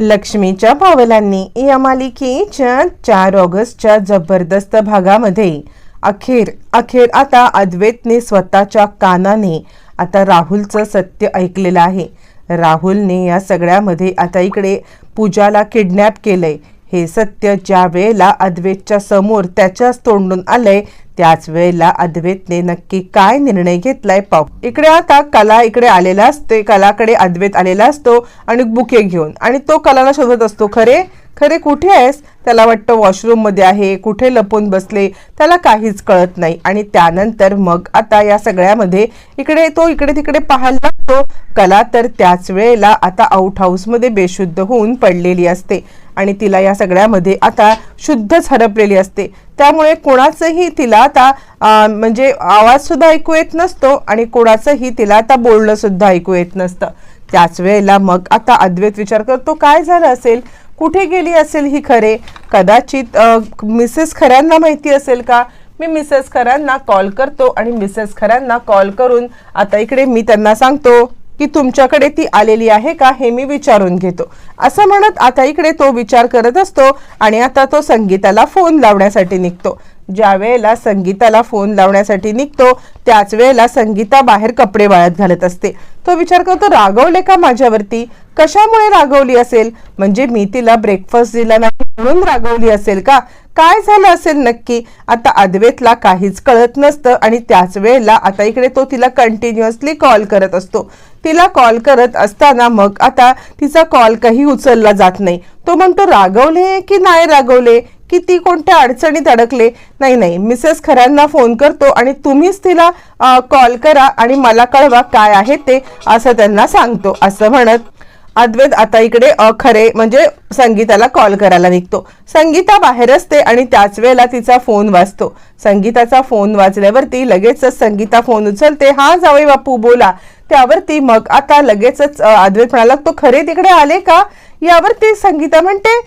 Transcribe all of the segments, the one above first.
लक्ष्मीच्या पावलांनी या मालिकेच्या चार ऑगस्टच्या जबरदस्त भागामध्ये अखेर अखेर आता अद्वैतने स्वतःच्या कानाने आता राहुलचं सत्य ऐकलेलं आहे. राहुलने या सगळ्यामध्ये आता इकडे पूजाला किडनॅप केलंय. हे सत्य ज्या वेळेला अद्वैतच्या समोर त्याच्याच तोंडून आलंय त्याच वेळेला अद्वैतने नक्की काय निर्णय घेतलाय पाहू. इकडे आता कला इकडे आलेला असते कलाकडे अद्वैत आलेला असतो आणि बुके घेऊन. आणि तो कलाला शोधत असतो खरे? खरे कुठे आहेस? त्याला वाटतं वॉशरूममध्ये आहे कुठे लपून बसले त्याला काहीच कळत नाही. आणि त्यानंतर मग आता या सगळ्यामध्ये इकडे तो इकडे तिकडे पाहायला लागतो. कला तर त्याच वेळेला आता आउट हाऊसमध्ये बेशुद्ध होऊन पडलेली असते. आणि तिला या सगळ्यामध्ये आता शुद्धच हरपलेली असते. त्यामुळे कोणाचंही तिला आता म्हणजे आवाजसुद्धा ऐकू येत नसतो आणि कोणाचंही तिला आता बोलणंसुद्धा ऐकू येत नसतं. त्याच वेळेला मग आता अद्वैत विचार करतो काय झालं असेल? कुठे गेली असेल ही खरे? कदाचित मिसेस खऱ्यांना माहिती असेल का? मी मिसेस खऱ्यांना कॉल करतो आणि मिसेस खऱ्यांना कॉल करून आता इकडे मी त्यांना सांगतो की तुमच्याकडे ती आलेली आहे का हे मी विचारून घेतो. असं म्हणत आता इकडे तो विचार करत असतो आणि आता तो संगीताला फोन लावण्यासाठी निघतो. ज्या वेळेला संगीताला फोन लावण्यासाठी निघतो त्याच वेळेला संगीता बाहेर कपडे वाळत घालत असते. तो विचार करतो रागवले का माझ्यावरती? कशामुळे रागवली असेल? म्हणजे मी तिला ब्रेकफास्ट दिला नाही म्हणून रागवली असेल का? काय झालं असेल नक्की? आता अद्वेतला काहीच कळत नसतं आणि त्याच वेळेला आता इकडे तो तिला कंटिन्युअसली कॉल करत असतो. तिला कॉल करत असताना मग आता तिचा कॉल काही उचलला जात नाही. तो म्हणतो रागवले की नाही रागवले? की ती कोणत्या अडचणीत अडकले? नाही नाही. मिसेस खऱ्यांना फोन करतो आणि तुम्हीच तिला कॉल करा आणि मला कळवा काय आहे ते असं त्यांना सांगतो असं म्हणत अद्वैत आता इकडे खरे म्हणजे संगीताला कॉल करायला निघतो. संगीता बाहेर असते आणि त्याच वेळेला तिचा फोन वाजतो. संगीताचा फोन वाजल्यावरती लगेचच संगीता फोन उचलते. हा जावई बापू बोला. त्यावरती मग आता लगेचच अद्वैत म्हणाला तो खरे तिकडे आले का? यावरती संगीता म्हणते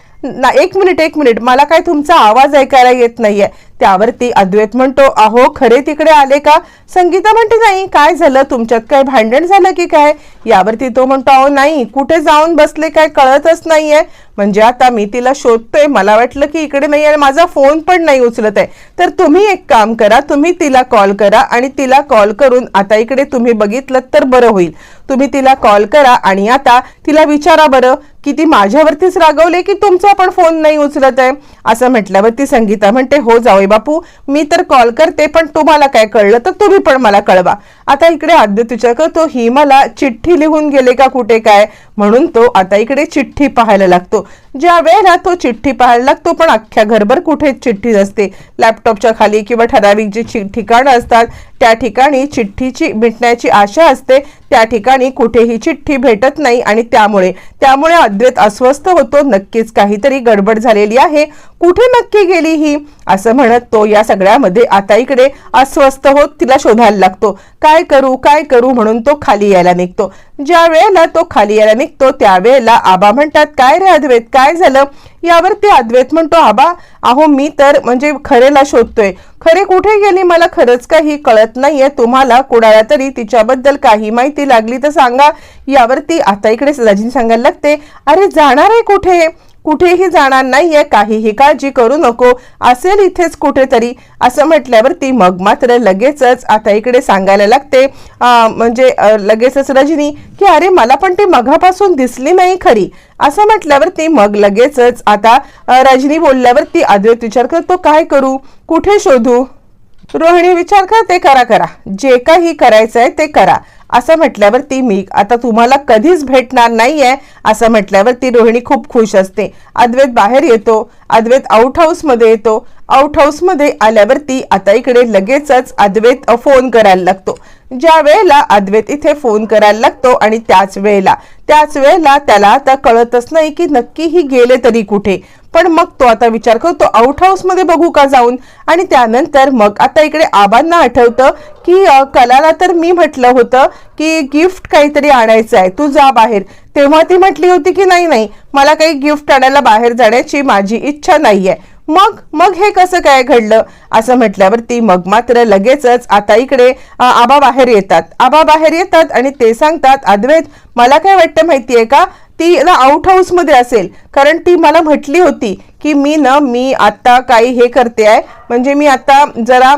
एक मिनिट एक मिनिट. मला काय तुमचा आवाज ऐकायला येत नाहीये. त्यावरती अद्वैत म्हणतो अहो खरे तिकडे आले का? संगीता म्हणते नाही काय झालं? तुमच्यात काय भांडण झालं की काय? यावरती तो म्हणतो अहो नाही कुठे जाऊन बसले काय कळतच नाहीये. म्हणजे आता मी तिला शोधतोय. मला वाटलं की इकडे नाही आणि माझा फोन पण नाही उचलत आहे. तर तुम्ही एक काम करा तुम्ही तिला कॉल करा आणि तिला कॉल करून आता इकडे तुम्ही बघितलं तर बरं होईल. तुम्ही तिला कॉल करा आणि आता तिला विचारा बरं की ती माझ्यावरतीच रागवले की तुमचा पण फोन नाही उचलत आहे? असं म्हटल्यावरती संगीता म्हणते हो जाऊ जावई बापू मी तर कॉल करते पण तुम्हाला काय कळलं तर तुम्ही पण मला कळवा. आता इकडे आदित्य विचार करतो ही मला चिठ्ठी लिहून गेले का कुठे काय? म्हणून तो आता इकडे चिठ्ठी पाहायला लागतो. ज्या वेळेला तो चिठ्ठी पाहायला लागतो पण अख्ख्या घरभर कुठे चिठ्ठी नसते. लॅपटॉपच्या खाली किंवा ठराविक जी ठिकाणं असतात त्या ठिकाणी चिठ्ठीची भेटण्याची आशा असते. त्या ठिकाणी कुठेही चिठ्ठी भेटत नाही आणि त्यामुळे त्यामुळे अद्वैत अस्वस्थ होतो. नक्कीच काहीतरी गडबड झालेली आहे. कुठे नक्की गेली ही? असं म्हणत तो या सगळ्यामध्ये आता इकडे अस्वस्थ होत तिला शोधायला लागतो. काय करू काय करू म्हणून तो खाली यायला निघतो. ज्या वेळेला तो खाली यायला निघतो त्यावेळेला आबा म्हणतात काय रे अद्वैत? काय झालं? यावरती अद्वैत म्हणतो आबा अहो मी तर म्हणजे खरेला शोधतोय. खरे कुठे गेली मला खरंच काही कळत नाहीये. तुम्हाला कुणाला तरी तिच्याबद्दल काही माहिती लागली तर सांगा. यावरती आता इकडे सदाजी सांगायला लागते. अरे जाणार आहे कुठे? कुठेही जाणार नाहीये काहीही काळजी करू नको असेल इथेच कुठेतरी. असं म्हटल्यावरती मग मात्र लगेचच आता इकडे सांगायला लागते म्हणजे लगेचच रजनी की अरे मला पण ती मघापासून दिसली नाही खरी. असं म्हटल्यावरती मग लगेचच आता रजनी रजनी बोलल्यावरती अद्वैत विचार करतो काय करू? कुठे शोधू? रोहिणी विचार करते करा करा. जे काही करायचं आहे ते करा. असं म्हटल्यावरती मी आता तुम्हाला कधीच भेटणार नाहीये असं म्हटल्यावरती रोहिणी खूप खुश असते. अद्वैत बाहेर येतो. अद्वैत आउट हाऊसमध्ये येतो. आउट हाऊसमध्ये आल्यावर आल्यावरती आता इकडे लगेचच अद्वैत फोन करायला लागतो. ज्या वेळेला अद्वैत इथे फोन करायला लागतो आणि त्याच वेळेला त्याच वेळेला त्याला आता कळतच नाही की नक्की ही गेले तरी कुठे. पण मग तो आता विचार करतो आउट हाऊसमध्ये बघू का जाऊन? आणि त्यानंतर मग आता इकडे आबांना आठवतं की कलाला तर मी म्हटलं होतं की गिफ्ट काहीतरी आणायचं आहे तू जा बाहेर. तेव्हा ती म्हटली होती की नाही नाही मला काही गिफ्ट आणायला बाहेर जाण्याची माझी इच्छा नाहीये. मग मग हे कसं काय घडलं? असं म्हटल्यावरती मग मात्र लगेचच आता इकडे आबा बाहेर येतात. आबा बाहेर येतात आणि ते सांगतात अद्वैत मला काय वाटतं माहितीये का? ती ना आउट हाऊसमध्ये असेल. कारण ती मला म्हटली होती की मी ना मी आता काही हे करते आहे. म्हणजे मी आता जरा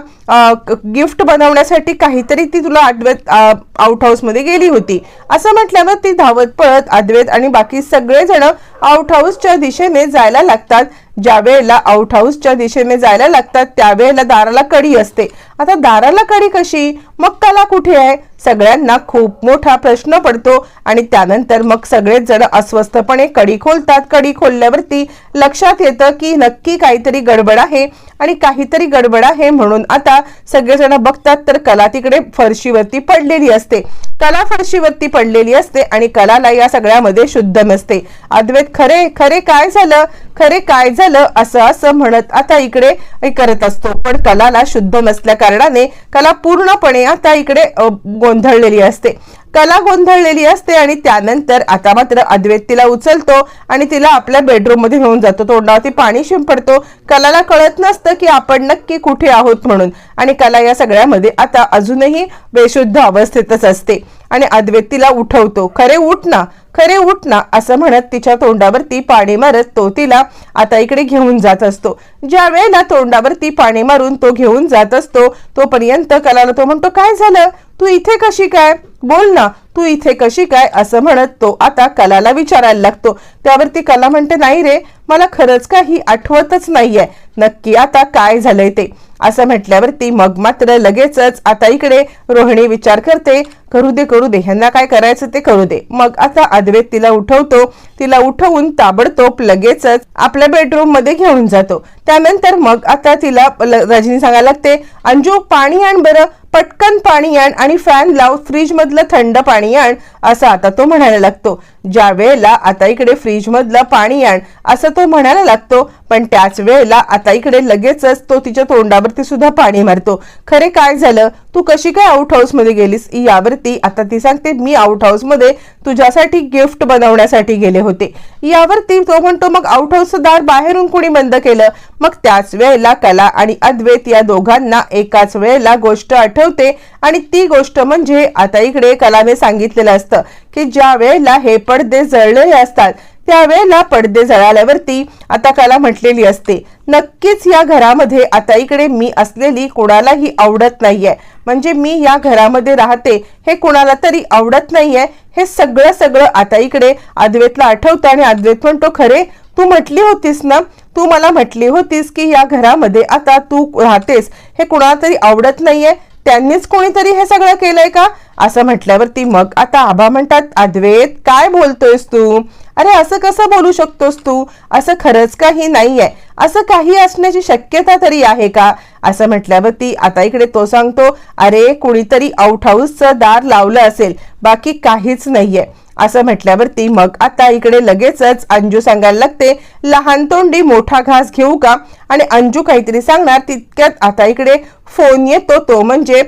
गिफ्ट बनवण्यासाठी काहीतरी ती तुला अद्वैत आउट हाऊसमध्ये गेली होती. असं म्हटल्यावर ती धावत पळत अद्वैत आणि बाकी सगळेजण आउट हाऊसच्या दिशेने जायला लागतात. ज्या वेळेला आउट हाऊसच्या दिशेने जायला लागतात त्यावेळेला दाराला कडी असते. आता दाराला कडी कशी? मग कला कुठे आहे? सगळ्यांना खूप मोठा प्रश्न पडतो आणि त्यानंतर मग सगळेच जण अस्वस्थपणे कडी खोलतात. कडी खोलल्यावरती लक्षात येतं की नक्की काहीतरी गडबड आहे आणि काहीतरी गडबड आहे म्हणून आता सगळेजण बघतात तर कला तिकडे फरशीवरती पडलेली असते. कला फरशीवरती पडलेली असते आणि कलाला या सगळ्यामध्ये शुद्ध नसते. अद्वैत खरे खरे काय झालं? खरे काय झालं? असं असं म्हणत आता इकडे करत असतो. पण कलाला शुद्ध नसल्या कारणाने कला पूर्णपणे आता इकडे गोंधळलेली असते. कला गोंधळलेली असते आणि त्यानंतर आता मात्र अद्वैत तिला उचलतो आणि तिला आपल्या बेडरूममध्ये घेऊन जातो. तोंडावरती पाणी शिंपडतो. कलाला कळत नसतं की आपण नक्की कुठे आहोत म्हणून. आणि कला या सगळ्यामध्ये आता अजूनही बेशुद्ध अवस्थेतच असते. आणि अद्वेक्तीला तिला उठवतो. खरे उठ ना खरे उठ ना असं म्हणत तिच्या तोंडावरती पाणी मारत तो तिला आता इकडे घेऊन जात असतो. ज्या वेळेला तोंडावरती पाणी मारून तो घेऊन जात असतो तोपर्यंत कलाला तो म्हणतो काय झालं? तू इथे कशी काय? बोल ना तू इथे कशी काय असं म्हणत तो आता कलाला विचारायला लागतो. त्यावरती कला म्हणते नाही रे मला खरंच काही आठवतच नाहीये. नक्की आता काय झालंय ते? असं म्हटल्यावरती मग मात्र लगेचच आता इकडे रोहिणी विचार करते करू दे करू दे ह्यांना काय करायचं ते करू दे. मग आता अद्वैत तिला उठवतो. तिला उठवून ताबडतोब लगेचच आपल्या बेडरूममध्ये घेऊन जातो. त्यानंतर मग आता तिला रजनी सांगायला लागते अंजू पाणी आण बरं पटकन पाणी आण आणि फॅन लाव फ्रीज मधलं थंड पाणी आण असं आता तो म्हणायला लागतो. ज्या वेळेला आता इकडे फ्रीज मधलं पाणी आण असं तो म्हणायला लागतो पण त्याच वेळेला आता इकडे लगेचच तो तिच्या तोंडावरती सुद्धा पाणी मारतो. खरे काय झालं? तू कशी काय आउट हाऊसमध्ये गेलीस? यावरती आता ती सांगते मी आउट हाऊसमध्ये तुझ्यासाठी गिफ्ट बनवण्यासाठी गेले होते. यावरती तो म्हणतो मग आउट हाऊसचं दार बाहेरून कुणी बंद केलं? मग त्याच वेळेला कला आणि अद्वैत या दोघांना एकाच वेळेला गोष्ट आठवते आणि ती गोष्ट म्हणजे आता इकडे कलाने सांगितलेलं असतं की ज्या वेळेला हे पडदे जळलेले असतात त्यावेळेला पडदे जळाल्यावरती आता कला म्हटलेली असते. नक्कीच या घरामध्ये आता इकडे मी असलेली कोणालाही आवडत नाहीये. म्हणजे मी या घरामध्ये राहते हे कोणाला तरी आवडत नाहीये. हे सगळं सगळं आता इकडे अद्वैतला आठवतं आणि अद्वैत म्हणतो खरे तू म्हटली होतीस ना तू मला म्हटली होतीस की या घरामध्ये आता तू राहतेस. हे कुणाला तरी आवडत नाहीये. त्यांनीच कोणीतरी हे सगळं केलंय का? असं म्हटल्यावरती मग आता आबा म्हणतात अद्वैत काय बोलतोयस तू? अरे असं कसं बोलू शकतोस तू? असं खरंच काही नाहीये. असं काही असण्याची शक्यता तरी आहे का? असं म्हटल्यावरती आता इकडे तो सांगतो अरे कुणीतरी आउट हाऊसचं दार लावलं असेल. बाकी काहीच नाहीये. असं म्हटल्यावरती मग आता इकडे लगेचच अंजू सांगायला लागते लहान तोंडी मोठा घास घेऊ का? आणि अंजू काहीतरी सांगणार तितक्यात आता इकडे फोन येतो तो म्हणजे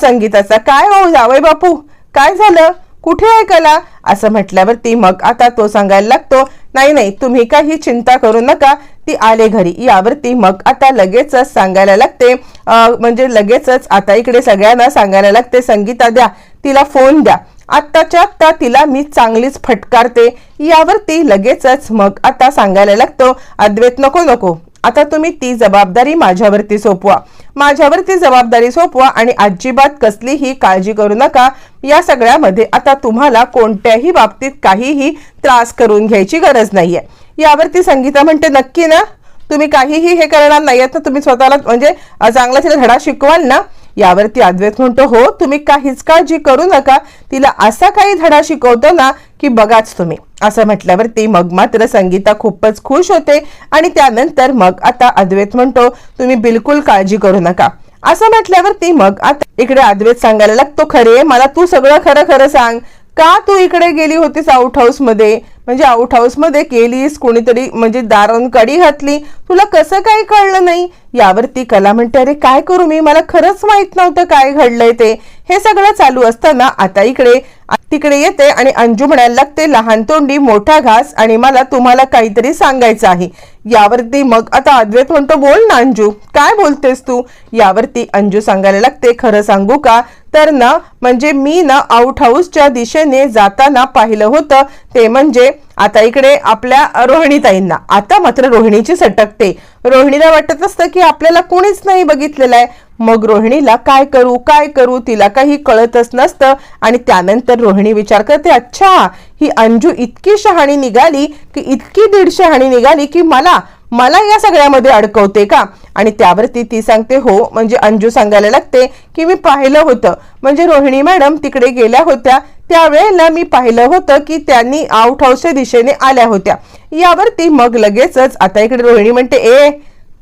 संगीताचा काय हो जावय बापू? काय झालं? कुठे आहे कला? असं म्हटल्यावरती मग आता तो सांगायला लागतो नाही नाही तुम्ही काही चिंता करू नका ती आले घरी. यावरती मग आता लगेचच सांगायला लागते म्हणजे लगेचच आता इकडे सगळ्यांना सांगायला लागते संगीता द्या तिला फोन द्या आत्ताच्या आत्ता तिला मी चांगलीच फटकारते यावरती लगेचच मग आता सांगायला लागतो अद्वैत नको नको. आता तुम्ही ती जबाबदारी माझ्यावरती सोपवा. माझ्यावरती जबाबदारी सोपवा आणि अजिबात कसलीही काळजी करू नका. या सगळ्यामध्ये आता तुम्हाला कोणत्याही बाबतीत काहीही त्रास करून घ्यायची गरज नाहीये. यावरती संगीता म्हणते नक्की ना. तुम्ही काहीही हे करणार नाहीयेत ना. तुम्ही स्वतःला म्हणजे चांगला तिला धडा शिकवाल ना. यावरती अद्वैत म्हणतो हो तुम्ही काहीच काळजी करू नका? तिला असा काही धडा शिकवतो ना की बघाच तुम्ही. असं म्हटल्यावरती मग मात्र संगीता खूपच खुश होते आणि त्यानंतर मग आता अद्वैत म्हणतो तुम्ही बिलकुल काळजी करू नका. असं म्हटल्यावरती मग आता इकडे अद्वैत सांगायला लागतो खरे मला तू सगळं खरं खरं सांग. का तू इकडे गेली होतीस आउट हाऊसमध्ये? म्हणजे आउट हाऊसमध्ये गेलीस कोणीतरी म्हणजे दारून कडी घातली. तुला कसं काही कळलं नाही? यावरती कला म्हणते अरे काय करू मी? मला खरंच माहीत नव्हतं काय घडलंय ते. हे सगळं चालू असताना आता इकडे तिकडे येते आणि अंजू म्हणायला लागते लहान तोंडी मोठा घास आणि मला तुम्हाला काहीतरी सांगायचं आहे. यावरती मग आता अद्वैत म्हणतो बोल ना अंजू काय बोलतेस तू? यावरती अंजू सांगायला लागते खरं सांगू का? तर ना म्हणजे मी ना आउट हाऊसच्या दिशेने जाताना पाहिलं होतं ते म्हणजे आता इकडे आपल्या रोहिणीताईंना आता मात्र रोहिणीची सटकते. रोहिणीला वाटत असतं की आपल्याला कोणीच नाही बघितलेलं आहे. मग रोहिणीला काय करू काय करू तिला काही कळतच नसतं. आणि त्यानंतर रोहिणी विचार करते अच्छा ही अंजू इतकी शहाणी निघाली की इतकी दीड शहाणी निघाली की मला मला या सगळ्यामध्ये अडकवते का? आणि त्यावरती ती सांगते हो म्हणजे अंजू सांगायला लागते की मी पाहिलं होतं. म्हणजे रोहिणी मॅडम तिकडे गेल्या होत्या. त्यावेळेला मी पाहिलं होतं की त्यांनी आउट हाऊसच्या दिशेने आल्या होत्या. यावरती मग लगेचच आता इकडे रोहिणी म्हणते ए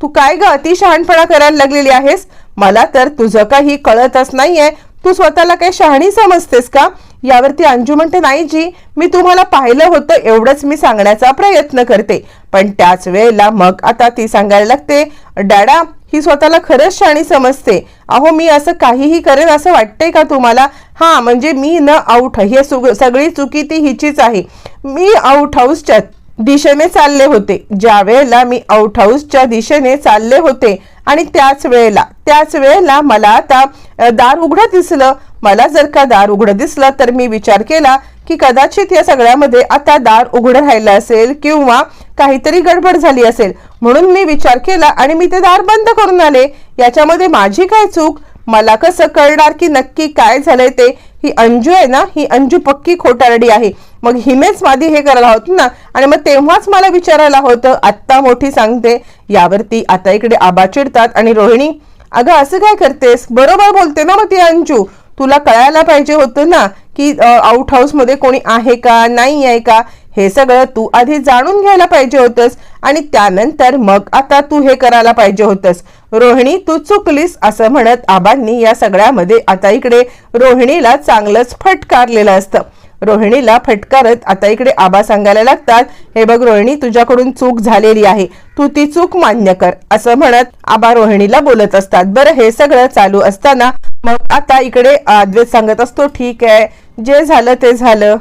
तू काय ग अति शहाणपणा करायला लागलेली आहेस? मला तर तुझं काही कळतच नाहीये. तू स्वतःला काही शहाणी समजतेस का? यावरती अंजू म्हणते नाही जी मी तुम्हाला पाहिलं होतं एवढंच मी सांगण्याचा प्रयत्न करते. पण त्याच वेळेला मग आता ती सांगायला लागते डॅडा ही स्वतःला खरंच शाणी समजते. अहो मी असं काहीही करेन असं वाटतंय का तुम्हाला? हा म्हणजे मी न आऊट हे सगळी चुकी ती हिचीच आहे. मी आऊट हाऊसच्या दिशेने चालले होते. ज्या वेळेला मी आऊट हाऊसच्या दिशेने चालले होते आणि त्याच वेळेला त्याच वेळेला मला आता दार उघडं दिसलं. मला जर का दार उघडं दिसलं तर मी विचार केला की कदाचित या सगळ्यामध्ये आता दार उघडं राहिलं असेल किंवा काहीतरी गडबड झाली असेल. म्हणून मी विचार केला आणि मी ते दार बंद करून आले. याच्यामध्ये माझी काय चूक? मला कसं कळणार की नक्की काय झालंय ते? ही अंजू आहे ना? ही अंजू पक्की खोटारडी आहे. मग हिमेच मादी हे करायला होतं ना? आणि मग तेव्हाच मला विचारायला होतं आत्ता मोठी सांगते. यावरती आता इकडे आबा चिडतात आणि रोहिणी अगं असं काय करतेस? बरोबर बोलते ना मग ती अंजू. तुला कळायला पाहिजे होतं ना की आउट हाऊसमध्ये कोणी आहे का नाही आहे का? हे सगळं तू आधी जाणून घ्यायला पाहिजे होतंस आणि त्यानंतर मग आता तू हे करायला पाहिजे होतंस. रोहिणी तू चुकलीस असं म्हणत आबांनी या सगळ्यामध्ये आता इकडे रोहिणीला चांगलंच फटकारलेलं असतं. रोहिणीला फटकारत आता इकडे आबा सांगायला लागतात हे बघ रोहिणी तुझ्याकडून चूक झालेली आहे. तू ती चूक मान्य कर असं म्हणत आबा रोहिणीला बोलत असतात. बरं हे सगळं चालू असताना मग आता इकडे अद्वैत सांगत असतो ठीक आहे जे झालं ते झालं.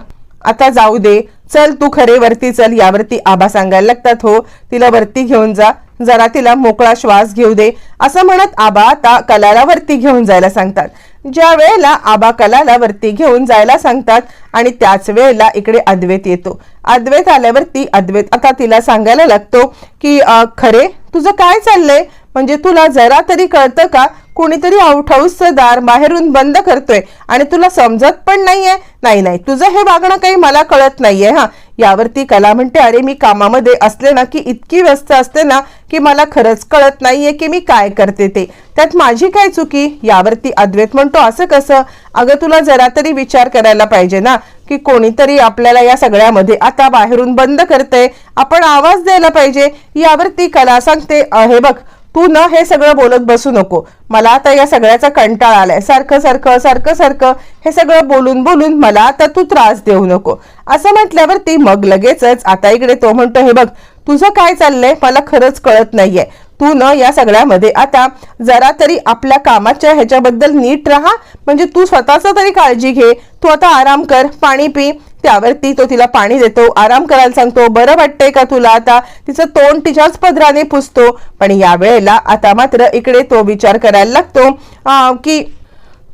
आता जाऊ दे. चल तू खरे वरती चल यावरती आबा सांगायला लागतात हो. तिला वरती घेऊन जा. जरा तिला मोकळा श्वास घेऊ दे. असं म्हणत आबा आता कलाला वरती घेऊन जायला सांगतात. ज्या वेळेला आबा कलाला वरती घेऊन जायला सांगतात आणि त्याच वेळेला इकडे अद्वैत येतो. अद्वैत आल्यावरती अद्वैत आता तिला सांगायला लागतो की खरे तुझं काय चाललंय? म्हणजे तुला जरा तरी कळतं का? कुणीतरी आउट दार बाहेरून बंद करतोय आणि तुला समजत पण नाहीये. नाही नाही तुझं हे वागणं काही मला कळत नाहीये हा. यावरती कला म्हणते अरे मी कामामध्ये असले ना की इतकी व्यस्त असते ना की मला खरंच कळत नाहीये की मी काय करते ते. त्यात माझी काय चुकी? यावरती अद्वैत म्हणतो असं कसं? अगं तुला जरा तरी विचार करायला पाहिजे ना की कोणीतरी आपल्याला या सगळ्यामध्ये आता बाहेरून बंद करते आपण आवाज द्यायला पाहिजे. यावरती कला सांगते हे बघ तू न हे सगळं बोलत बसू नको. मला आता या सगळ्याचा कंटाळा आलाय. सारखं सारखं सारखं सारखं हे सगळं बोलून बोलून मला आता तू त्रास देऊ नको. असं म्हटल्यावर ती मग लगेचच आता इकडे तो म्हणतो हे बघ तुझं काय चाललंय? मला खरंच कळत नाहीये. तू न या सगळ्यामध्ये आता जरा तरी आपल्या कामाच्या ह्याच्याबद्दल नीट राहा. म्हणजे तू स्वतःच तरी काळजी घे. तू आता आराम कर पाणी पी त्यावरती तो तिला पाणी देतो आराम करायला सांगतो बरं वाटतंय का तुला आता? तिचं तोंड तिच्याच पदराने पुसतो. पण या वेळेला आता मात्र इकडे तो विचार करायला लागतो की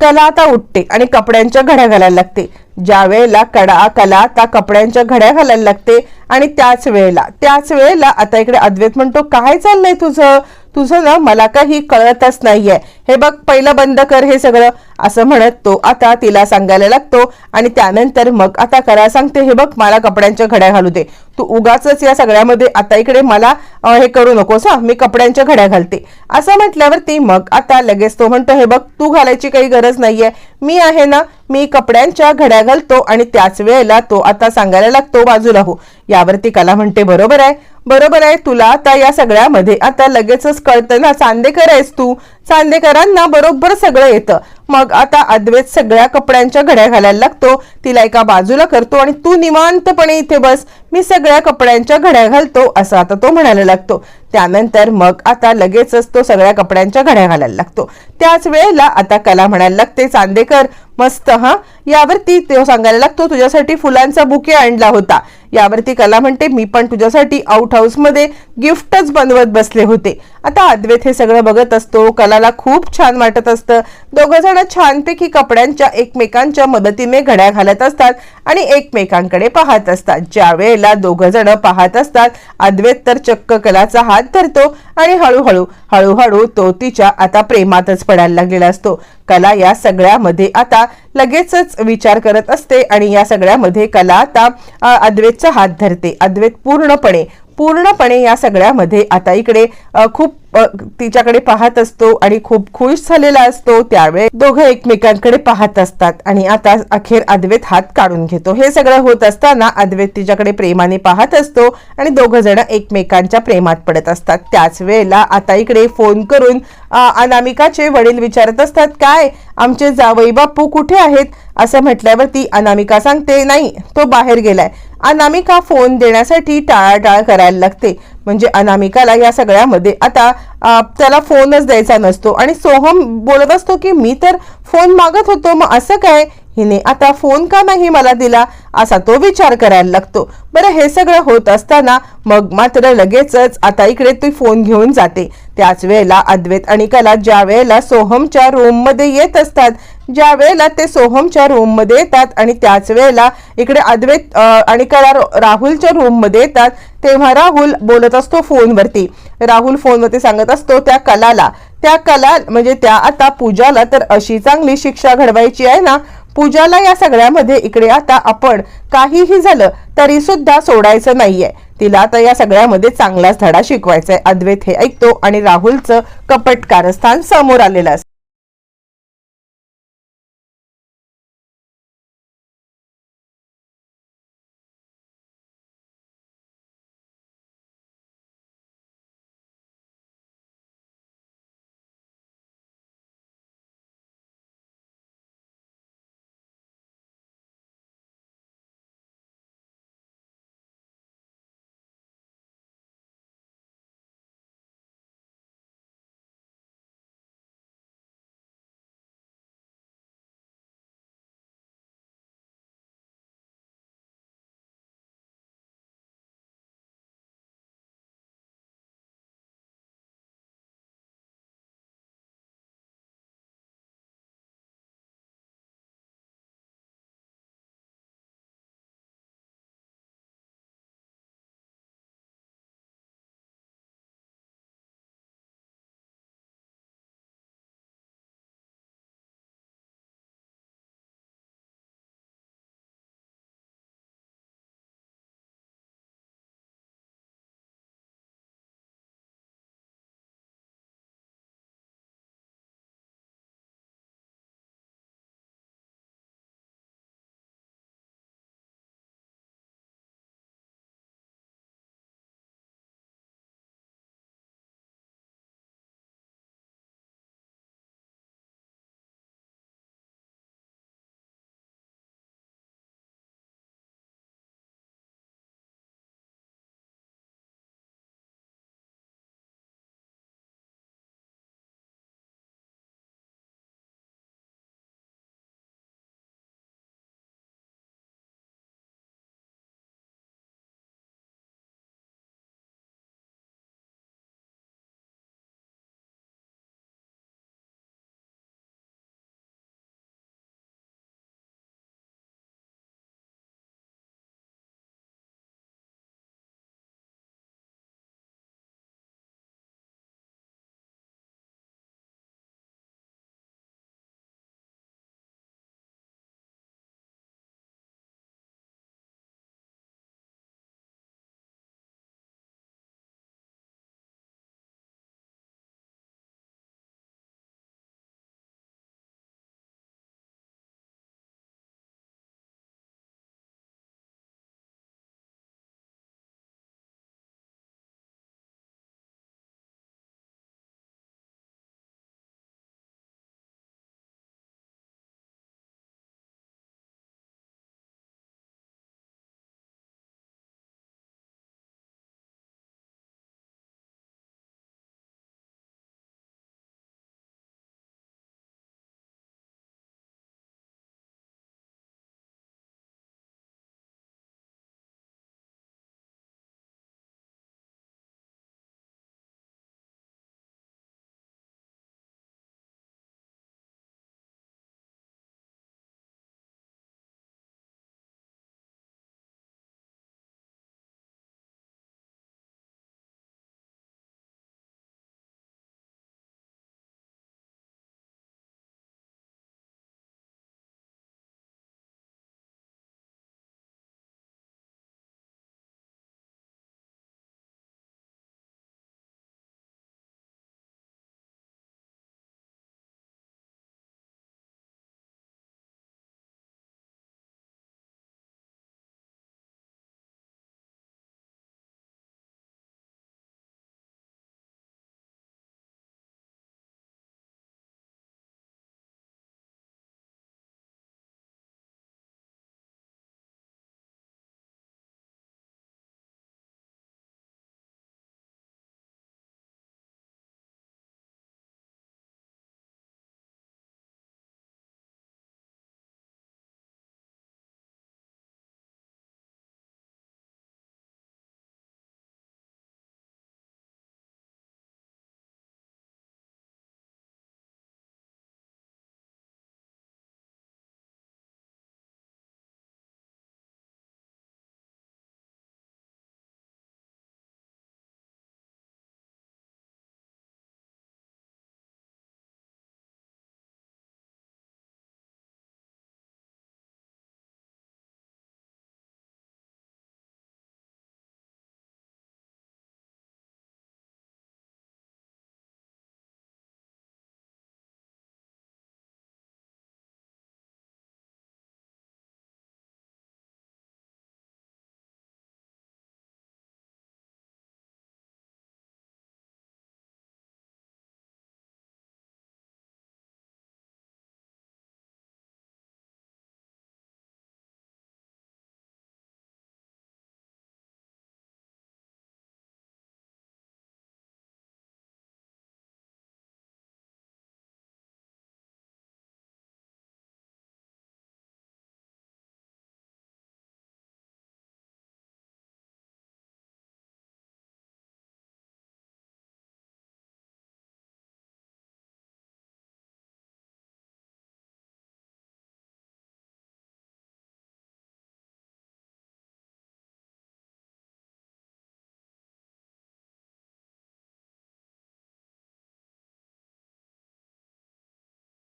कला आता उठते आणि कपड्यांच्या घड्या घालायला लागते. ज्या वेळेला कडा कला त्या कपड्यांच्या घड्या घालायला लागते आणि त्याच वेळेला त्याच वेळेला आता इकडे अद्वैत म्हणतो काय चाललंय तुझं? तुझं ना मला काही कळतच नाहीये. हे बघ पहिलं बंद कर हे सगळं. असं म्हणत तो आता तिला सांगायला लागतो आणि त्यानंतर मग आता करा सांगते हे बघ मला कपड्यांच्या घड्या घालू दे. तू उगाच या सगळ्यामध्ये आता इकडे मला हे करू नकोस हा. मी कपड्यांच्या घड्या घालते. असं म्हटल्यावरती मग आता लगेच तो म्हणतो हे बघ तू घालायची काही गरज नाहीये. मी आहे ना मी कपड्यांच्या घड्या घालतो आणि त्याच वेळेला तो आता सांगायला लागतो बाजूला हो. यावरती कला म्हणते बरोबर आहे. बरोबर आहे तुला आता या सगळ्यामध्ये आता लगेचच कळतं ना चांदेकर आहेस तू. चांदेकरांना बरोबर सगळं येतं. मग आता अद्वैत सगळ्या कपड्यांच्या घड्या घालायला लागतो. तिला एका बाजूला करतो आणि तू निवांतपणे इथे बस. मी सगळ्या कपड्यांच्या घड्या घालतो असं आता तो म्हणायला लागतो. त्यानंतर मग आता लगेचच तो सगळ्या कपड्यांच्या घड्या घालायला लागतो. त्याच वेळेला आता कला म्हणायला लागते चांदेकर मस्त हा? यावरती तो सांगायला लागतो तुझ्यासाठी फुलांचा बुके आणला होता. यावरती कला म्हणते मी पण तुझ्यासाठी आउट हाऊसमध्ये गिफ्टच बनवत बसले होते. आता अद्वैत हे सगळं बघत असतो. कलाला खूप छान वाटत असतं. दोघं जण छानपैकी कपड्यांच्या एकमेकांच्या मदतीने घड्या घालत असतात आणि एकमेकांकडे पाहत असतात. ज्या वेळेला दोघं जण पाहत असतात अद्वैत तर चक्क कलाचा हात धरतो आणि हळूहळू हळूहळू तो तिच्या आता प्रेमातच पडायला लागलेला असतो. कला या सगळ्यामध्ये आता लगेचच विचार करत असते आणि या सगळ्यामध्ये कला आता अद्वैतचा हात धरते. अद्वैत पूर्णपणे पूर्णपणे या सगळ्यामध्ये आता इकडे खूप तिच्याकडे पाहत असतो आणि खूप खुश झालेला असतो. त्यावेळे दोघं एकमेकांकडे पाहत असतात आणि आता अखेर अद्वैत हात काढून घेतो. हे सगळं होत असताना अद्वैत तिच्याकडे प्रेमाने पाहत असतो आणि दोघं जण एकमेकांच्या प्रेमात पडत असतात. त्याच वेळेला आता इकडे फोन करून अनामिकाचे वडील विचारत असतात काय? आमचे जावई बापू कुठे आहेत? असं म्हटल्यावरती अनामिका सांगते नाही तो बाहेर गेलाय. अनामिका फोन देण्यासाठी टाळाटाळ करायला लागते. म्हणजे अनामिकाला या सगळ्यामध्ये आता त्याला फोनच द्यायचा नसतो. आणि सोहम बोलत असतो की मी तर फोन मागत होतो मग असं काय? हिने आता फोन का नाही मला दिला? असा तो विचार करायला लागतो. बरं हे सगळं होत असताना मग मात्र लगेचच आता इकडे ती फोन घेऊन जाते. त्याच वेळेला अद्वैत आणि कला ज्या वेळेला सोहमच्या रूममध्ये येत असतात ज्या वेळेला ते सोहमच्या रूममध्ये येतात आणि त्याच वेळेला इकडे अद्वैत आणि कला रो- राहुलच्या रूममध्ये येतात तेव्हा राहुल बोलत असतो फोनवरती. राहुल फोनवरती सांगत असतो त्या कलाला त्या कला म्हणजे त्या आता पूजाला तर अशी चांगली शिक्षा घडवायची आहे ना पूजाला या सगळ्यामध्ये इकडे आता आपण काहीही झालं तरी सुद्धा सोडायचं नाहीये. तिला आता या सगळ्यामध्ये चांगलाच धडा शिकवायचा आहे अद्वैत हे ऐकतो आणि राहुलचं कपट कारस्थान समोर आलेलं असतं.